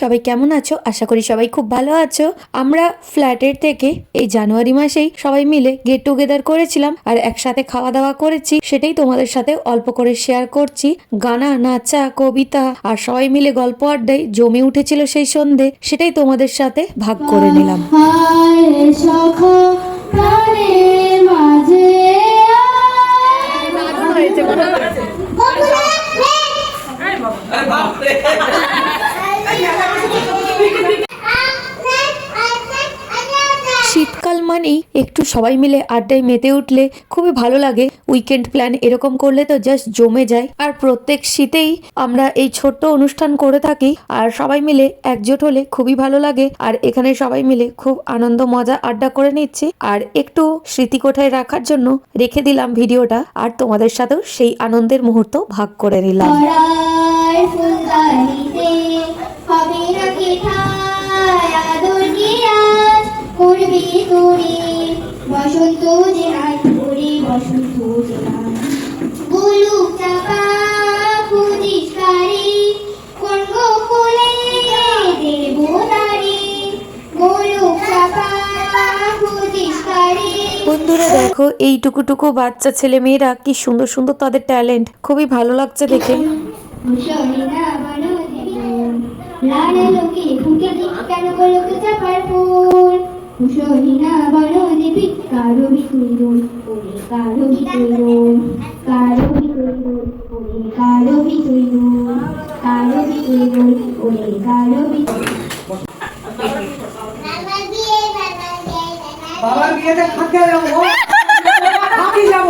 সবাই কেমন আছো? আশা করি সবাই খুব ভালো আছো। আমরা ফ্ল্যাটের থেকে এই জানুয়ারি মাসেই সবাই মিলে গেট টুগেদার করেছিলাম আর একসাথে খাওয়া দাওয়া করেছি। সেটাই তোমাদের সাথে অল্প করে শেয়ার করছি। গানা নাচা কবিতা আর সবাই মিলে গল্প আড্ডায় জমে উঠেছিল সেই সন্ধে। সেটাই তোমাদের সাথে ভাগ করে নিলাম। হায় মানেই একটু সবাই মিলে আড্ডায় মেতে উঠলে খুবই ভালো লাগে। উইকেন্ড প্ল্যান এরকম করলে তো জাস্ট জমে যায়। আর প্রত্যেক শীতেই আমরা এই ছোট্ট অনুষ্ঠান করে থাকি আর সবাই মিলে একজোট হলে খুবই ভালো লাগে। আর এখানে সবাই মিলে খুব আনন্দ, মজা, আড্ডা করে নিচ্ছি। আর একটু স্মৃতিকোঠায় রাখার জন্য রেখে দিলাম ভিডিওটা। আর তোমাদের সাথেও সেই আনন্দের মুহূর্ত ভাগ করে নিলাম। বসন্ত যে বসন্ত যে নাই গোলুক চাপা খুঁজিস কারি কোন গোকুলে দেব তারি গোলুক চাপা খুঁজিস কারি বন্ধুরা দেখো এই টুকুটুকু বাচ্চা ছেলে মেয়েরা কি সুন্দর সুন্দর তাদের ট্যালেন্ট। খুবই ভালো লাগছে দেখে। লালা লোকে ফুটে দিক কেন গোলক চাপার ফুল? মুসলিনা বানো দিবি কারও বিতুলুন ওরে কারও বিতুলুন কারও বিতুলুন ওরে কারও বিতুলুন কারও বিতুলুন ওরে কারও বিতুলুন বাবার বিয়েতে খাকে যাব খাকি যাব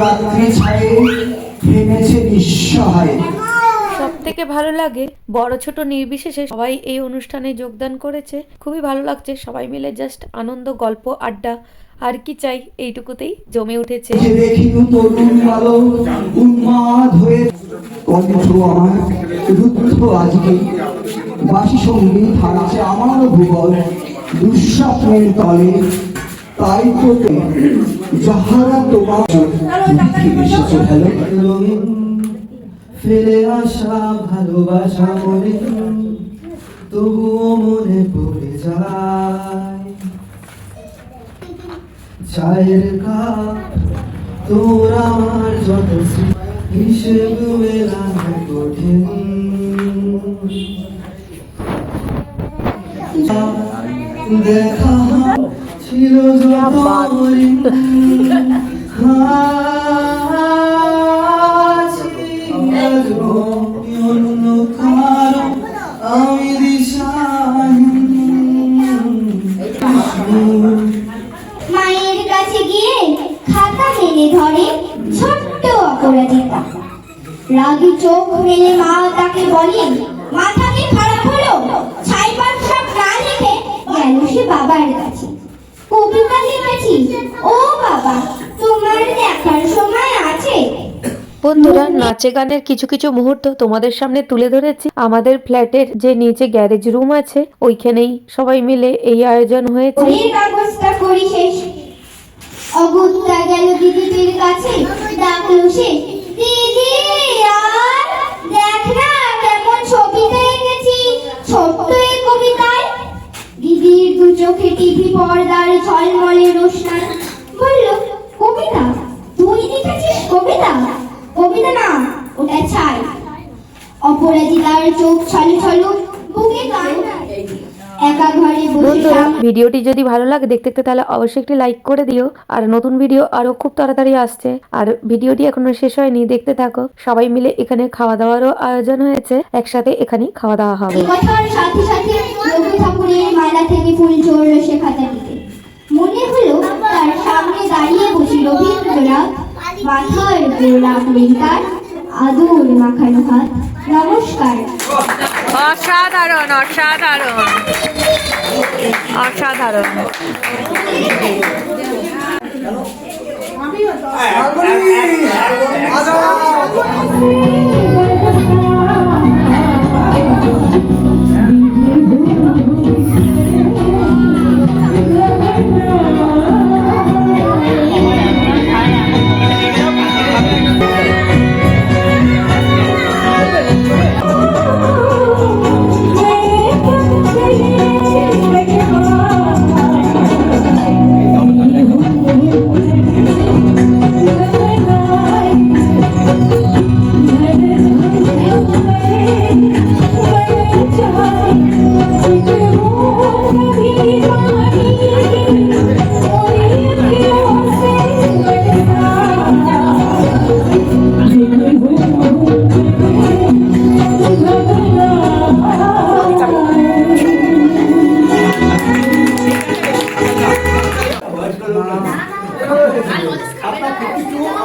রাত্রি ছায়ে নিঃসহায়। সব থেকে ভালো লাগে বড় ছোট নির্বিশেষে সবাই এই অনুষ্ঠানে যোগদান করেছে। খুবই ভালো লাগছে সবাই মিলে জাস্ট আনন্দ গল্প আড্ডা আর কি চাই এইটুকুতেই জমে উঠেছে। উন্মাদ হয়ে কণ্ঠ আমার রুদ্ধ আজকে। বাসি সংগীত হারাচ্ছে আমার ভূগোল দুঃস্বপ্নের তলে। তাই তো যাহারা তোমার ফেলে আসা ভালোবাসা মনে তবুও মনে পড়ে যায়। চায়ের কাপ তোর আমার যত হিসেব মেলানো কঠিন। দেখা ছিল মায়ের কাছে গিয়ে খাতা মেলে ধরে ছোট্ট অপরাজিতা। রাগি চোখ মেলে মা তাকে বলে মাথা কি খারাপ হলো? ছাইপাট সব না লিখে গেল সে বাবার কাছে। ও বাবা তোমার দেখার সময় আছে। বন্ধুরা নাচে গানের কিছু কিছু মুহূর্ত তোমাদের সামনে তুলে ধরেছি। আমাদের ফ্ল্যাটের যে নিচে গ্যারেজ রুম আছে ওইখানেই সবাই মিলে এই আয়োজন হয়েছে। কাগজটা করি শেষ অগত্যা গেল দিদিদের কাছে ডাকলো সে দিদি আর দেখ না কেমন ছবিতে এঁকেছি ছোট্ট চোখে টিভি পর্দার ঝলমলে রোশনাই বলল, কবিতা, তুই লিখেছিস কবিতা? কবিতা না, ওটা ছাই। অপরাজিতার চোখ ছলো ছলো বুকে কান্না বন্ধুরা ভিডিওটি যদি ভালো লাগে দেখতে দেখতে তাহলে অবশ্যই একটি লাইক করে দিও। আর নতুন ভিডিও আরও খুব তাড়াতাড়ি আসছে। আর ভিডিওটি এখনও শেষ হয়নি দেখতে থাকো। সবাই মিলে এখানে খাওয়া দাওয়ারও আয়োজন হয়েছে। একসাথে এখানে খাওয়া দাওয়া হবে সাথে সাথে মালা থেকে ফুল চড়ল সে মনে হলো তার সামনে দাঁড়িয়ে বসে রবীন্দ্রনাথ মাথার গোলাপ তার আদর মাখানো হাত। নমস্কার। অসাধারণ অসাধারণ অসাধারণ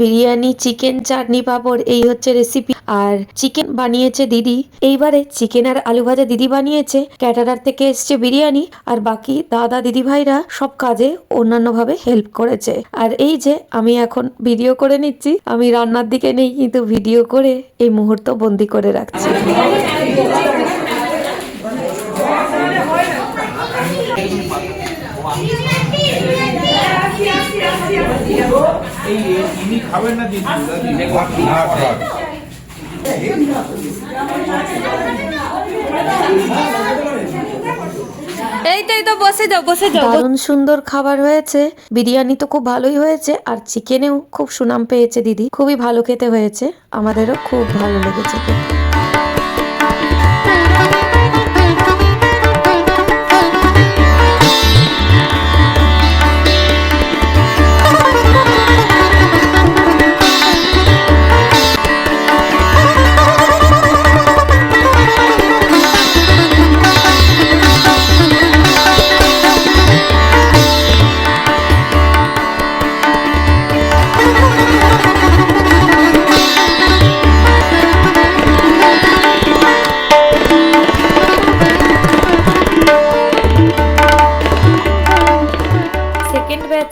বিরিয়ানি, চিকেন, চাটনি পাঁপড়, এই হচ্ছে রেসিপি আর চিকেন বানিয়েছে দিদি। এইবারে চিকেন আর আলু ভাজা দিদি বানিয়েছে। ক্যাটারার থেকে এসছে বিরিয়ানি। আর বাকি দাদা, দিদি ভাইরা সব কাজে অন্যান্য ভাবে হেল্প করেছে। আর এই যে আমি এখন ভিডিও করে নিচ্ছি। আমি রান্নার দিকে নেই, কিন্তু ভিডিও করে এই মুহূর্ত বন্দি করে রাখছি। তো দারুণ সুন্দর খাবার হয়েছে। বিরিয়ানি তো খুব ভালোই হয়েছে, আর চিকেনেও খুব সুনাম পেয়েছে দিদি। খুবই ভালো খেতে হয়েছে। আমাদেরও খুব ভালো লেগেছে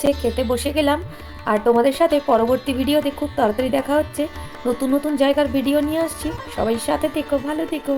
খেতে। খেতে বসে গেলাম আর তোমাদের সাথে পরবর্তী ভিডিওতে খুব তাড়াতাড়ি দেখা হচ্ছে নতুন নতুন জায়গার ভিডিও নিয়ে আসছি সবাই সাথে থেকো, ভালো থেকো